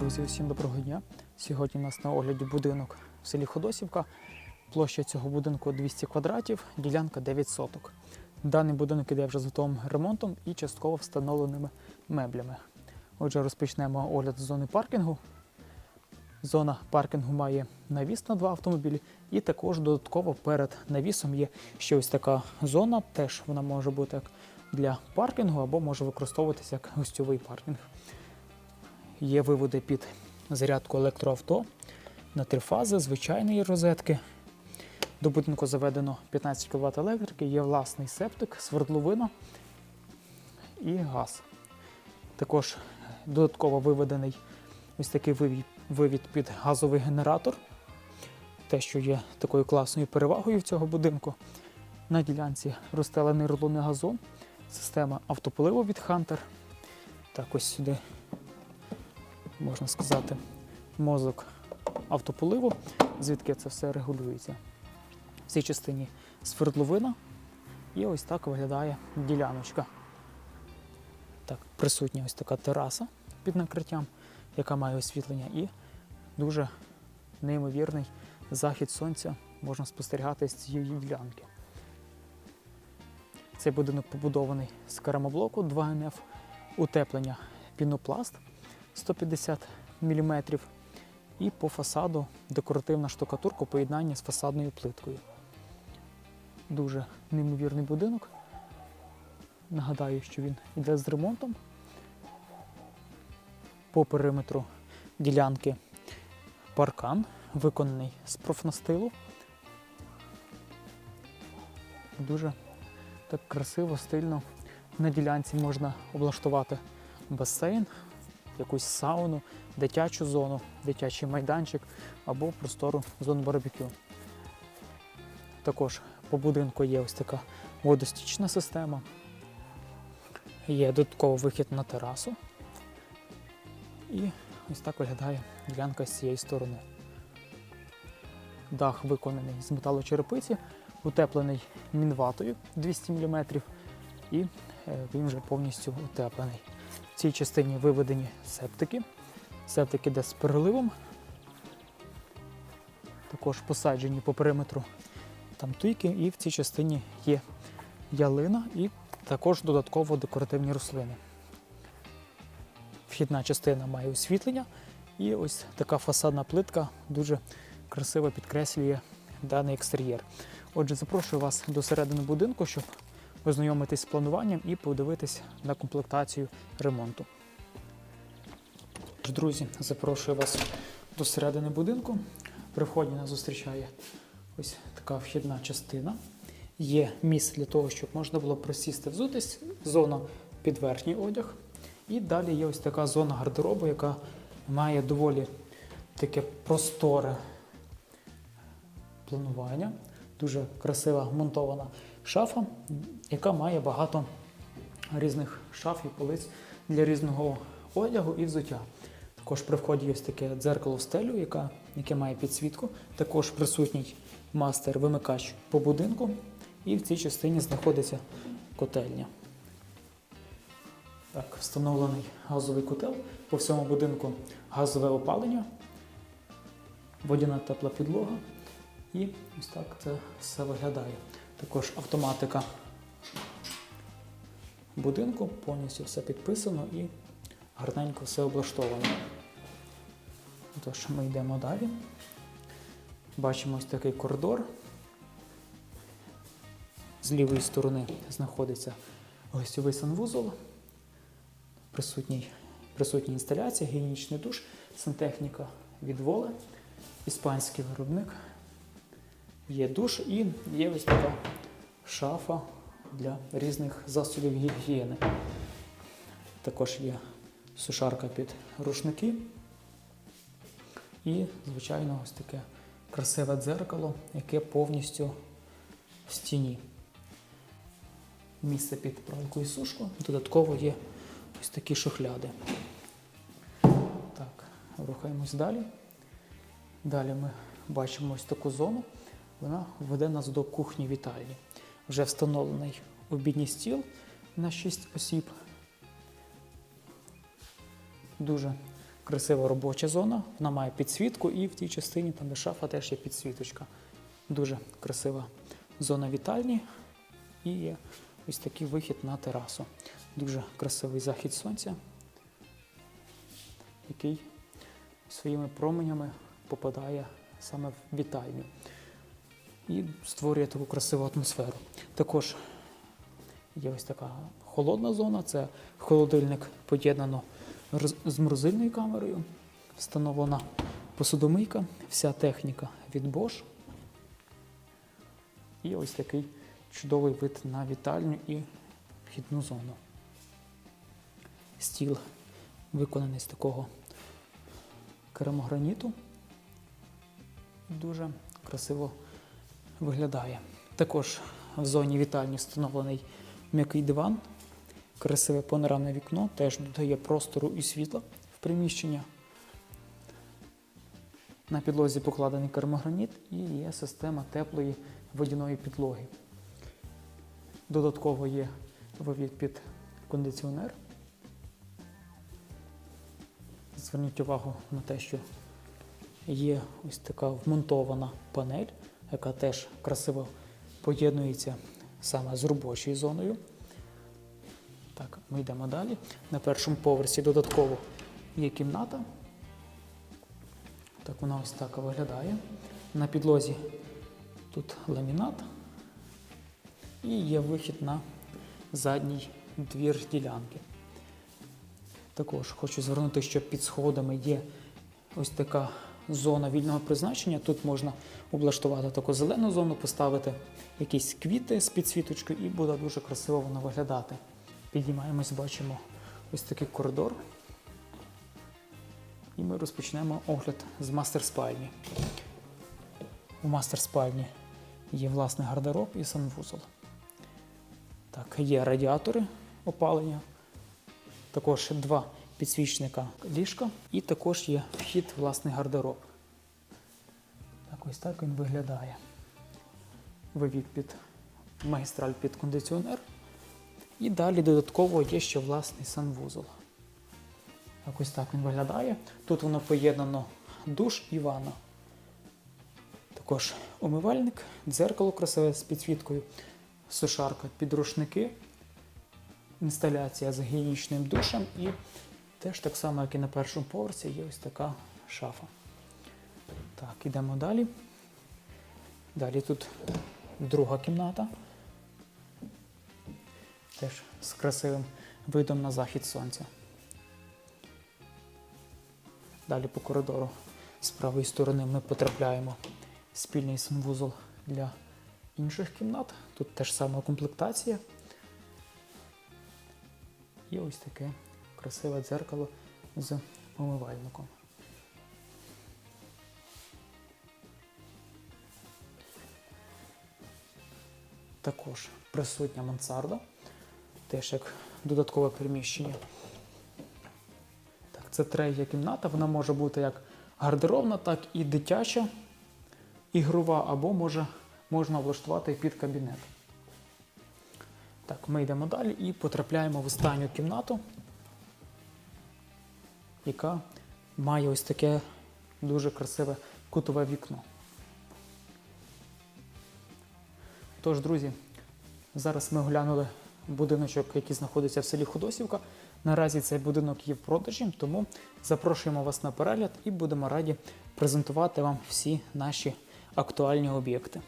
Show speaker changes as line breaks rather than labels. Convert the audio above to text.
Друзі, усім доброго дня. Сьогодні у нас на огляді будинок в селі Ходосівка. Площа цього будинку 200 квадратів, ділянка 9 соток. Даний будинок іде вже з готовим ремонтом і частково встановленими меблями. Отже, розпочнемо огляд з зони паркінгу. Зона паркінгу має навіс на два автомобілі, і також додатково перед навісом є ще ось така зона. Теж вона може бути як для паркінгу або може використовуватися як гостьовий паркінг. Є виводи під зарядку електроавто на три фази, звичайної розетки. До будинку заведено 15 кВт електрики, є власний септик, свердловина і газ. Також додатково виведений ось такий вивід, під газовий генератор. Те, що є такою класною перевагою в цього будинку. На ділянці розстелений рулонний газон, система автополиву від Hunter. Так, ось сюди можна сказати, мозок автополиву, звідки це все регулюється. В цій частині свердловина, і ось так виглядає діляночка. Так, присутня ось така тераса під накриттям, яка має освітлення, і дуже неймовірний захід сонця можна спостерігати з цієї ділянки. Цей будинок побудований з керамоблоку 2НФ, утеплення пінопласт 150 мм і по фасаду декоративна штукатурка у поєднанні з фасадною плиткою. Дуже неймовірний будинок. Нагадаю, що він йде з ремонтом. По периметру ділянки паркан, виконаний з профнастилу. Дуже так красиво, стильно. На ділянці можна облаштувати басейн, якусь сауну, дитячу зону, дитячий майданчик або простору зону барбекю. Також по будинку є ось така водостічна система. Є додатковий вихід на терасу. І ось так виглядає ділянка з цієї сторони. Дах виконаний з металочерепиці, утеплений мінватою 200 мм, і е, він вже повністю утеплений. Цій частині виведені септики. Септик іде з переливом. Також посаджені по периметру там туйки, і в цій частині є ялина і також додатково декоративні рослини. Вхідна частина має освітлення, і ось така фасадна плитка дуже красиво підкреслює даний екстер'єр. Отже, запрошую вас до середини будинку, щоб ознайомитись з плануванням і подивитись на комплектацію ремонту. Друзі, запрошую вас до середини будинку. При вході нас зустрічає ось така вхідна частина. Є місце для того, щоб можна було присісти взутись, зона під верхній одяг. І далі є ось така зона гардеробу, яка має доволі таке просторе планування. Дуже красива монтована шафа, яка має багато різних шаф і полиць для різного одягу і взуття. Також при вході є таке дзеркало в стелю, яка, яке має підсвітку. Також присутній мастер-вимикач по будинку. І в цій частині знаходиться котельня. Так, встановлений газовий котел. По всьому будинку газове опалення, водяна тепла підлога. І ось так це все виглядає. Також автоматика будинку, повністю все підписано і гарненько все облаштовано. Тож ми йдемо далі. Бачимо ось такий коридор. З лівої сторони знаходиться гостьовий санвузол, присутній, присутня інсталяція, гігієнічний душ, сантехніка від воли, іспанський виробник. Є душ і є ось така шафа для різних засобів гігієни. Також є сушарка під рушники. І, звичайно, ось таке красиве дзеркало, яке повністю в стіні. Місце під пралку і сушку. Додатково є ось такі шухляди. Так, рухаємось далі. Далі ми бачимо ось таку зону. Вона веде нас до кухні вітальні. Вже встановлений обідній стіл на 6 осіб. Дуже красива робоча зона. Вона має підсвітку, і в тій частині, там де шафа, теж є підсвіточка. Дуже красива зона вітальні. І є ось такий вихід на терасу. Дуже красивий захід сонця, який своїми променями попадає саме в вітальню і створює таку красиву атмосферу. Також є ось така холодна зона, це холодильник поєднано з морозильною камерою. Встановлена посудомийка, вся техніка від Bosch. І ось такий чудовий вид на вітальню і вхідну зону. Стіл виконаний з такого керамограніту. Дуже красиво виглядає. Також в зоні вітальні встановлений м'який диван, красиве панорамне вікно, теж додає простору і світла в приміщення. На підлозі покладений керамограніт і є система теплої водяної підлоги. Додатково є вивід під кондиціонер. Зверніть увагу на те, що є ось така вмонтована панель, яка теж красиво поєднується саме з робочою зоною. Так, ми йдемо далі. На першому поверсі додатково є кімната. Так вона ось так виглядає. На підлозі тут ламінат і є вихід на задній двір ділянки. Також хочу звернути, що під сходами є ось така зона вільного призначення. Тут можна облаштувати таку зелену зону, поставити якісь квіти з підсвіточкою і буде дуже красиво воно виглядати. Підіймаємось, бачимо ось такий коридор. І ми розпочнемо огляд з мастер спальні. У мастер спальні є власний гардероб і санвузол. Так, є радіатори опалення, також два підсвічника ліжка і також є вхід власний гардероб. Так ось так він виглядає. Вивід під магістраль під кондиціонер. І далі додатково є ще власний санвузол. Так ось так він виглядає. Тут воно поєднано душ і ванна. Також умивальник, дзеркало красиве з підсвіткою, сушарка, підрушники, інсталяція з гігієнічним душем і теж так само, як і на першому поверсі, є ось така шафа. Так, ідемо далі. Далі тут друга кімната. Теж з красивим видом на захід сонця. Далі по коридору з правої сторони ми потрапляємо в спільний санвузол для інших кімнат. Тут теж сама комплектація. І ось таке красиве дзеркало з умивальником. Також присутня мансарда, теж як додаткове приміщення. Так, це третя кімната, вона може бути як гардеробна, так і дитяча, ігрова, або може, можна облаштувати під кабінет. Так, ми йдемо далі і потрапляємо в останню кімнату, яка має ось таке дуже красиве кутове вікно. Тож, друзі, зараз ми оглянули будиночок, який знаходиться в селі Ходосівка. Наразі цей будинок є в продажі, тому запрошуємо вас на перегляд і будемо раді презентувати вам всі наші актуальні об'єкти.